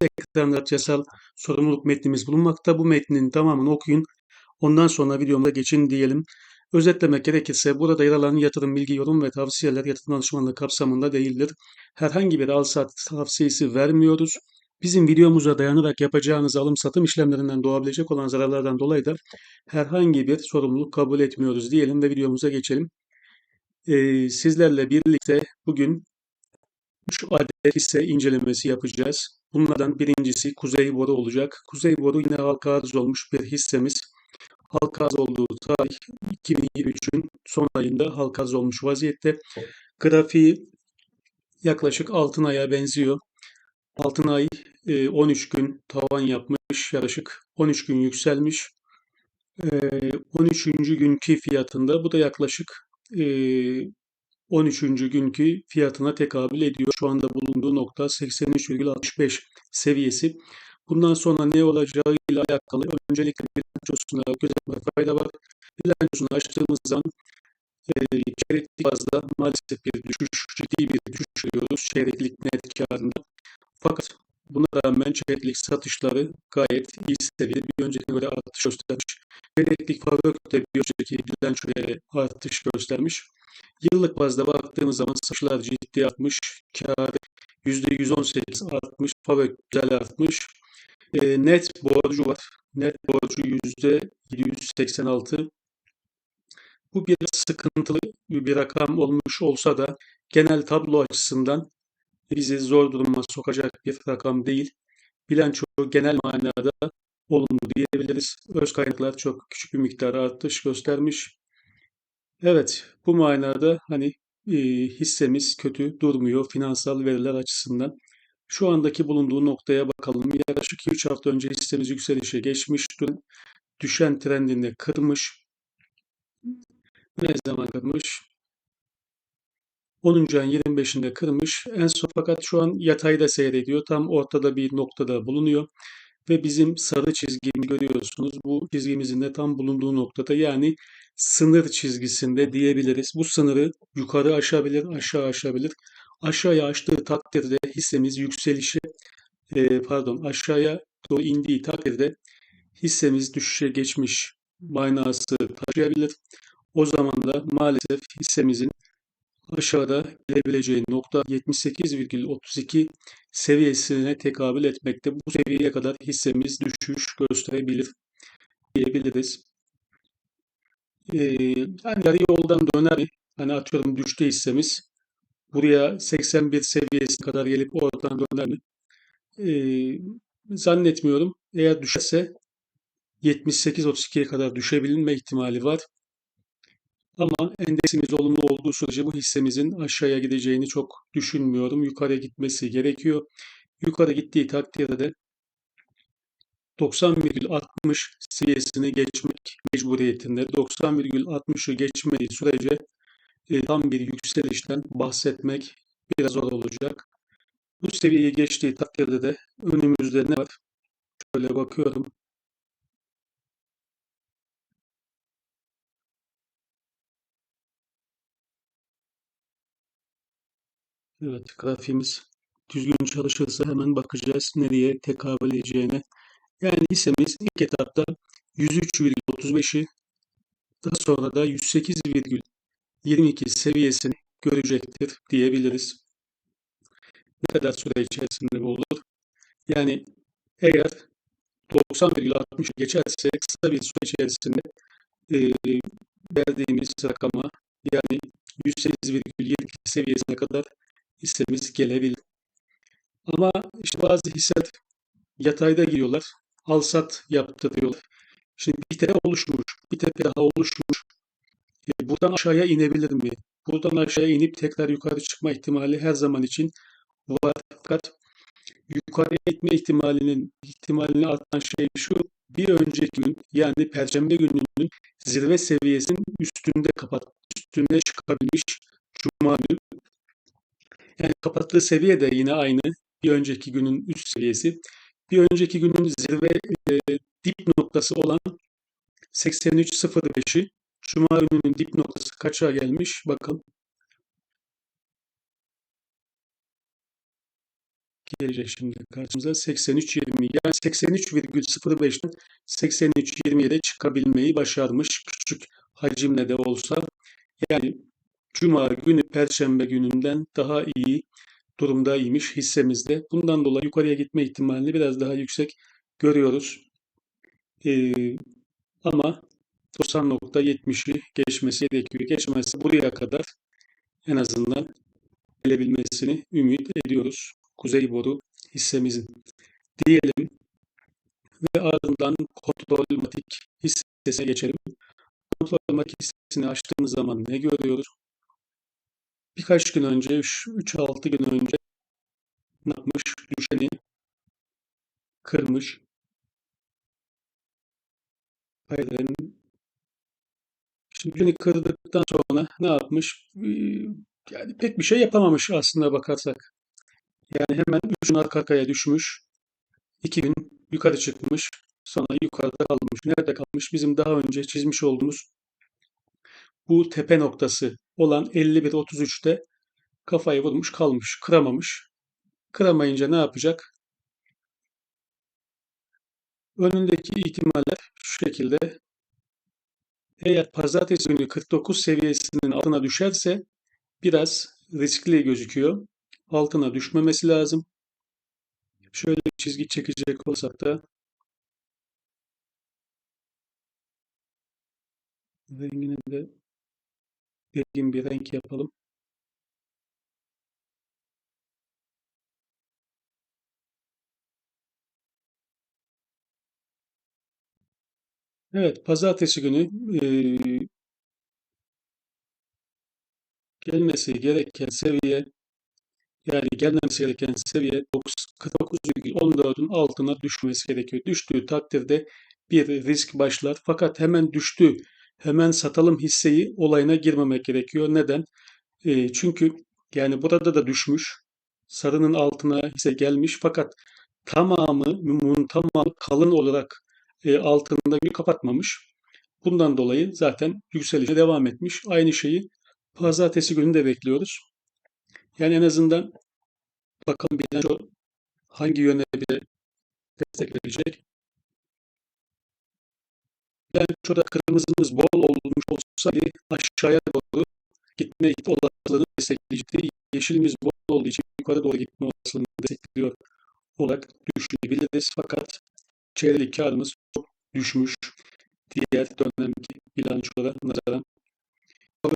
Ekranda yasal sorumluluk metnimiz bulunmakta. Bu metnin tamamını okuyun. Ondan sonra videomuza geçin diyelim. Özetlemek gerekirse burada yer alan yatırım bilgi, yorum ve tavsiyeler yatırım danışmanlığı kapsamında değildir. Herhangi bir al-sat tavsiyesi vermiyoruz. Bizim videomuza dayanarak yapacağınız alım-satım işlemlerinden doğabilecek olan zararlardan dolayı da herhangi bir sorumluluk kabul etmiyoruz diyelim ve videomuza geçelim. Ee, sizlerle birlikte bugün 3 adet hisse incelemesi yapacağız. Bunlardan birincisi Kuzey Boru olacak. Kuzey Boru yine halka arz olmuş bir hissemiz. Halka arz olduğu tarih 2023'ün son ayında halka arz olmuş vaziyette. Grafiği yaklaşık altın aya benziyor. Altın ay 13 e, gün tavan yapmış, yaklaşık 13 gün yükselmiş. 13. E, günkü fiyatında bu da yaklaşık 13. E, günkü fiyatına tekabül ediyor. Şu anda bulunduğu nokta 83,65 seviyesi. Bundan sonra ne olacağıyla alakalı öncelikle bilançosuna gözetme fayda var. Bilançosunu açtığımız zaman çeyreklik bazda maalesef bir düşüş, ciddi bir düşüş görüyoruz çeyreklik net karında. Fakat buna rağmen çeyreklik satışları gayet iyi seviyede bir önceki göre artış göstermiş. Çeyreklik fabrikte bir önceki bilançoya artış göstermiş. Yıllık bazda baktığımız zaman satışlar ciddi artmış. Kar %118 artmış. Fabrik güzel artmış. E, net borcu var. Net borcu %786. Bu bir sıkıntılı bir rakam olmuş olsa da genel tablo açısından bizi zor duruma sokacak bir rakam değil. Bilanço genel manada olumlu diyebiliriz. Öz kaynaklar çok küçük bir miktar artış göstermiş. Evet, bu manada hani e, hissemiz kötü durmuyor finansal veriler açısından. Şu andaki bulunduğu noktaya bakalım. Yaklaşık 3 hafta önce hissemiz yükselişe geçmiş. Düşen trendini kırmış. Ne zaman kırmış? 10. ayın 25'inde kırmış. En son fakat şu an yatayda seyrediyor. Tam ortada bir noktada bulunuyor. Ve bizim sarı çizgimi görüyorsunuz. Bu çizgimizin de tam bulunduğu noktada yani sınır çizgisinde diyebiliriz. Bu sınırı yukarı aşabilir, aşağı aşabilir. Aşağıya açtığı takdirde hissemiz yükselişe e, pardon aşağıya doğru indiği takdirde hissemiz düşüşe geçmiş manası taşıyabilir. O zaman da maalesef hissemizin aşağıda gelebileceği nokta 78,32 seviyesine tekabül etmekte. Bu seviyeye kadar hissemiz düşüş gösterebilir diyebiliriz. Ee, yani yarı yoldan döner mi? Hani atıyorum düştü hissemiz. Buraya 81 seviyesi kadar gelip oradan döner mi? Ee, zannetmiyorum. Eğer düşerse 78-32'ye kadar düşebilme ihtimali var. Ama endeksimiz olumlu olduğu sürece bu hissemizin aşağıya gideceğini çok düşünmüyorum. Yukarıya gitmesi gerekiyor. Yukarı gittiği takdirde 90,60 seviyesini geçmek mecburiyetinde. 90,60'ı geçmediği sürece e, tam bir yükselişten bahsetmek biraz zor olacak. Bu seviyeyi geçtiği takdirde de önümüzde ne var? Şöyle bakıyorum. Evet, grafiğimiz düzgün çalışırsa hemen bakacağız nereye tekabül edeceğine. Yani hissemiz ilk etapta 103,35'i daha sonra da 108,22 seviyesini görecektir diyebiliriz. Ne kadar süre içerisinde bu olur? Yani eğer 90,60 geçerse kısa bir süre içerisinde e, verdiğimiz rakama yani 108,22 seviyesine kadar hissemiz gelebilir. Ama işte bazı hisseler yatayda giriyorlar. Al sat yaptırıyorlar. Şimdi bir tepe oluşmuş. Bir tepe daha oluşmuş. E, buradan aşağıya inebilir mi? Buradan aşağıya inip tekrar yukarı çıkma ihtimali her zaman için var. Fakat yukarı gitme ihtimalinin ihtimalini artan şey şu. Bir önceki gün yani Perşembe gününün zirve seviyesinin üstünde kapat, üstünde çıkabilmiş Cuma günü yani kapattığı seviye de yine aynı. Bir önceki günün üst seviyesi. Bir önceki günün zirve e, dip noktası olan 83.05'i Cuma gününün dip noktası kaça gelmiş? Bakalım. gelecek şimdi karşımıza 83.20 yani 83,05'ten 83.27'ye çıkabilmeyi başarmış küçük hacimle de olsa yani Cuma günü Perşembe gününden daha iyi durumdaymış hissemizde. Bundan dolayı yukarıya gitme ihtimalini biraz daha yüksek görüyoruz. Ee, ama 90.70'i geçmesi gerekiyor. Geçmezse buraya kadar en azından gelebilmesini ümit ediyoruz. Kuzey boru hissemizin. Diyelim ve ardından kontrolmatik hissesine geçelim. Kontrolmatik hissesini açtığımız zaman ne görüyoruz? Birkaç gün önce, 3-6 gün önce ne yapmış? Düşeni kırmış. Hayır, Şimdi kırdıktan sonra ne yapmış? Ee, yani pek bir şey yapamamış aslında bakarsak. Yani hemen üçün arka arkaya düşmüş. İki gün yukarı çıkmış. Sonra yukarıda kalmış. Nerede kalmış? Bizim daha önce çizmiş olduğumuz bu tepe noktası olan 51.33'te kafayı vurmuş kalmış. Kıramamış. Kıramayınca ne yapacak? Önündeki ihtimaller şu şekilde. Eğer pazartesi günü 49 seviyesinin altına düşerse biraz riskli gözüküyor. Altına düşmemesi lazım. Şöyle çizgi çekecek olsak da rengini de belirgin bir renk yapalım. Evet, pazartesi günü e, gelmesi gereken seviye yani gelmemesi gereken seviye 49,14'ün altına düşmesi gerekiyor. Düştüğü takdirde bir risk başlar. Fakat hemen düştü, hemen satalım hisseyi olayına girmemek gerekiyor. Neden? E, çünkü yani burada da düşmüş. Sarının altına hisse gelmiş fakat tamamı, mumun tamamı kalın olarak e, altında bir kapatmamış. Bundan dolayı zaten yükselişe devam etmiş. Aynı şeyi pazartesi günü de bekliyoruz. Yani en azından bakalım bilanço hangi yöne bir destek verecek. Bilançoda kırmızımız bol olmuş olsaydı aşağıya doğru gitme olasılığını destekleyecekti. Yeşilimiz bol olduğu için yukarı doğru gitme olasılığını destekliyor olarak düşünebiliriz. Fakat çeyrelik karımız çok düşmüş diğer dönemki bilançolara nazaran.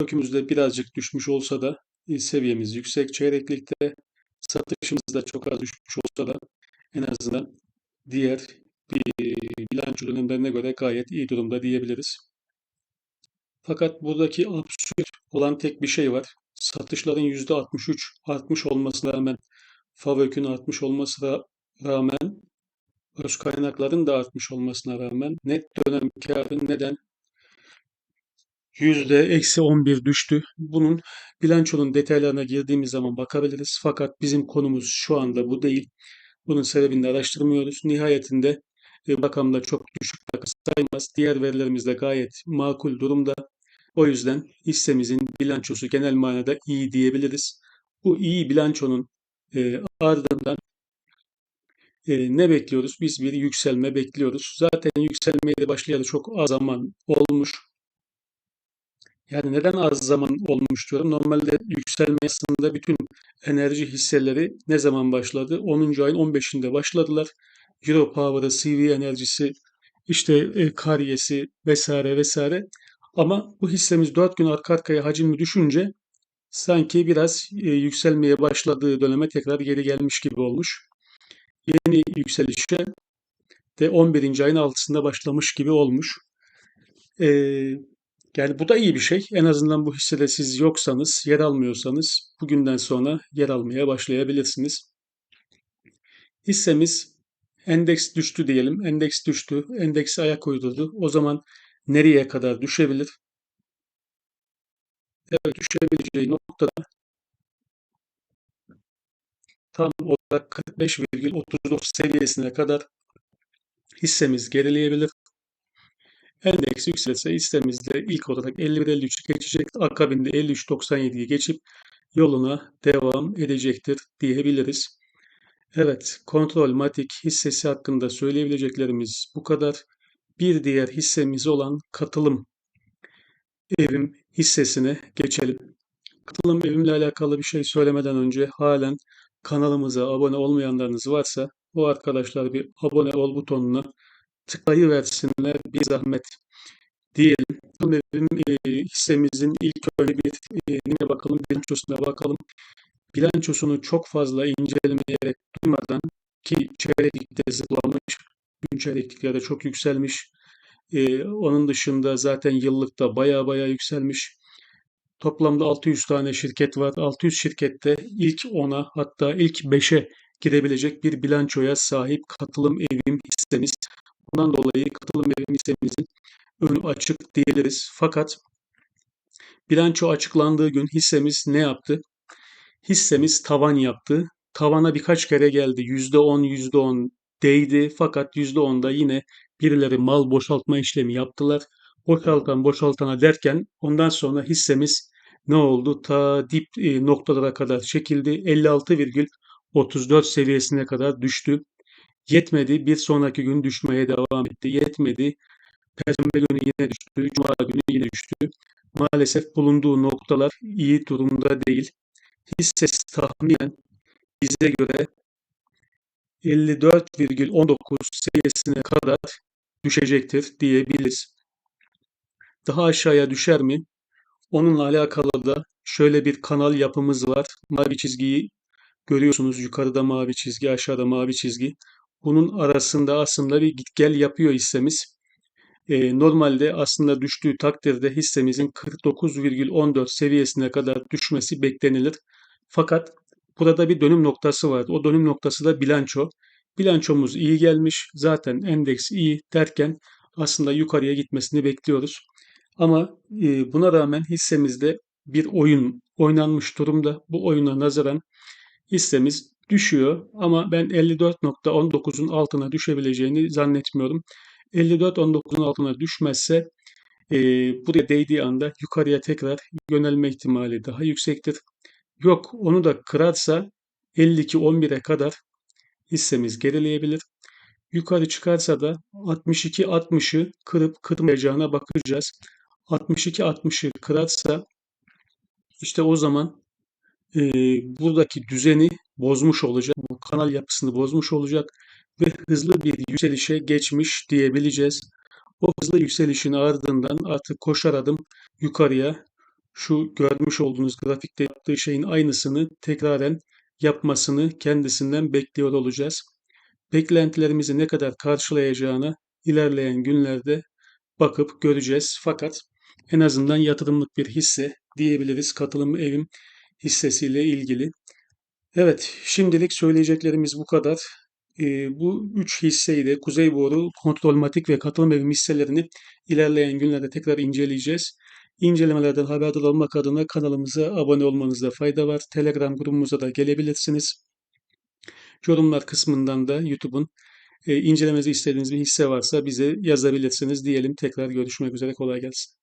Öykümüzde birazcık düşmüş olsa da e, seviyemiz yüksek. Çeyreklikte satışımız da çok az düşmüş olsa da en azından diğer bilanço dönemlerine göre gayet iyi durumda diyebiliriz. Fakat buradaki absürt olan tek bir şey var. Satışların %63 artmış olmasına rağmen FAVÖK'ün artmış olmasına rağmen öz kaynakların da artmış olmasına rağmen net dönem karı neden yüzde eksi 11 düştü. Bunun bilançonun detaylarına girdiğimiz zaman bakabiliriz. Fakat bizim konumuz şu anda bu değil. Bunun sebebini araştırmıyoruz. Nihayetinde rakamda çok düşük saymaz. Diğer verilerimiz de gayet makul durumda. O yüzden hissemizin bilançosu genel manada iyi diyebiliriz. Bu iyi bilançonun e, ardından e, ne bekliyoruz? Biz bir yükselme bekliyoruz. Zaten yükselmeye de başlayalı çok az zaman olmuş. Yani neden az zaman olmuş diyorum. Normalde yükselme aslında bütün enerji hisseleri ne zaman başladı? 10. ayın 15'inde başladılar. Euro Power'ı, CV enerjisi, işte e, Karyesi vesaire vesaire. Ama bu hissemiz 4 gün arka arkaya hacmi düşünce sanki biraz e, yükselmeye başladığı döneme tekrar geri gelmiş gibi olmuş yeni yükselişe de 11. ayın altısında başlamış gibi olmuş. Ee, yani bu da iyi bir şey. En azından bu hissede siz yoksanız, yer almıyorsanız bugünden sonra yer almaya başlayabilirsiniz. Hissemiz endeks düştü diyelim. Endeks düştü. Endeks ayak uydurdu. O zaman nereye kadar düşebilir? Evet düşebileceği noktada tam olarak 45,39 seviyesine kadar hissemiz gerileyebilir. Endeks yükselse hissemizde ilk olarak 51.53'ü geçecek. Akabinde 53.97'yi geçip yoluna devam edecektir diyebiliriz. Evet, Kontrol Matik hissesi hakkında söyleyebileceklerimiz bu kadar. Bir diğer hissemiz olan katılım evim hissesine geçelim. Katılım evimle alakalı bir şey söylemeden önce halen kanalımıza abone olmayanlarınız varsa bu arkadaşlar bir abone ol butonuna tıklayıversinler bir zahmet diyelim. Katılım evim e, hissemizin ilk önce bir e, yine bakalım bilançosuna bakalım. Bilançosunu çok fazla incelemeyerek duymadan ki çeyreklikte zıplamış, gün çeyrekliklerde çok yükselmiş. Ee, onun dışında zaten yıllıkta baya baya yükselmiş. Toplamda 600 tane şirket var. 600 şirkette ilk 10'a hatta ilk 5'e girebilecek bir bilançoya sahip katılım evim hissemiz. Bundan dolayı katılım evim hissemizin önü açık diyebiliriz. Fakat bilanço açıklandığı gün hissemiz ne yaptı? Hissemiz tavan yaptı. Tavana birkaç kere geldi. %10, %10 değdi. Fakat %10'da yine birileri mal boşaltma işlemi yaptılar. Boşaltan boşaltana derken ondan sonra hissemiz ne oldu? Ta dip e, noktalara kadar çekildi. 56,34 seviyesine kadar düştü. Yetmedi. Bir sonraki gün düşmeye devam etti. Yetmedi. Perşembe günü yine düştü. Cuma günü yine düştü. Maalesef bulunduğu noktalar iyi durumda değil. Hissesi tahminen bize göre 54,19 seviyesine kadar düşecektir diyebiliriz. Daha aşağıya düşer mi? Onunla alakalı da şöyle bir kanal yapımız var. Mavi çizgiyi görüyorsunuz. Yukarıda mavi çizgi, aşağıda mavi çizgi. Bunun arasında aslında bir git gel yapıyor hissemiz. Ee, normalde aslında düştüğü takdirde hissemizin 49,14 seviyesine kadar düşmesi beklenilir. Fakat burada bir dönüm noktası var. O dönüm noktası da bilanço. Bilançomuz iyi gelmiş. Zaten endeks iyi derken aslında yukarıya gitmesini bekliyoruz. Ama e, buna rağmen hissemizde bir oyun oynanmış durumda. Bu oyuna nazaran hissemiz düşüyor ama ben 54.19'un altına düşebileceğini zannetmiyorum. 54.19'un altına düşmezse e, buraya değdiği anda yukarıya tekrar yönelme ihtimali daha yüksektir. Yok onu da kırarsa 52-11'e kadar hissemiz gerileyebilir. Yukarı çıkarsa da 62-60'ı kırıp kırmayacağına bakacağız. 62-60'ı kırarsa işte o zaman e, buradaki düzeni bozmuş olacak. Bu kanal yapısını bozmuş olacak ve hızlı bir yükselişe geçmiş diyebileceğiz. O hızlı yükselişin ardından artık koşar adım yukarıya şu görmüş olduğunuz grafikte yaptığı şeyin aynısını tekraren yapmasını kendisinden bekliyor olacağız. Beklentilerimizi ne kadar karşılayacağına ilerleyen günlerde bakıp göreceğiz. Fakat en azından yatırımlık bir hisse diyebiliriz katılım evim hissesiyle ilgili. Evet, şimdilik söyleyeceklerimiz bu kadar. Ee, bu üç hisseyi de Kuzey Boru, Kontrolmatik ve Katılım Evim hisselerini ilerleyen günlerde tekrar inceleyeceğiz. İncelemelerden haberdar olmak adına kanalımıza abone olmanızda fayda var. Telegram grubumuza da gelebilirsiniz. Yorumlar kısmından da YouTube'un e, incelemenizi istediğiniz bir hisse varsa bize yazabilirsiniz diyelim. Tekrar görüşmek üzere kolay gelsin.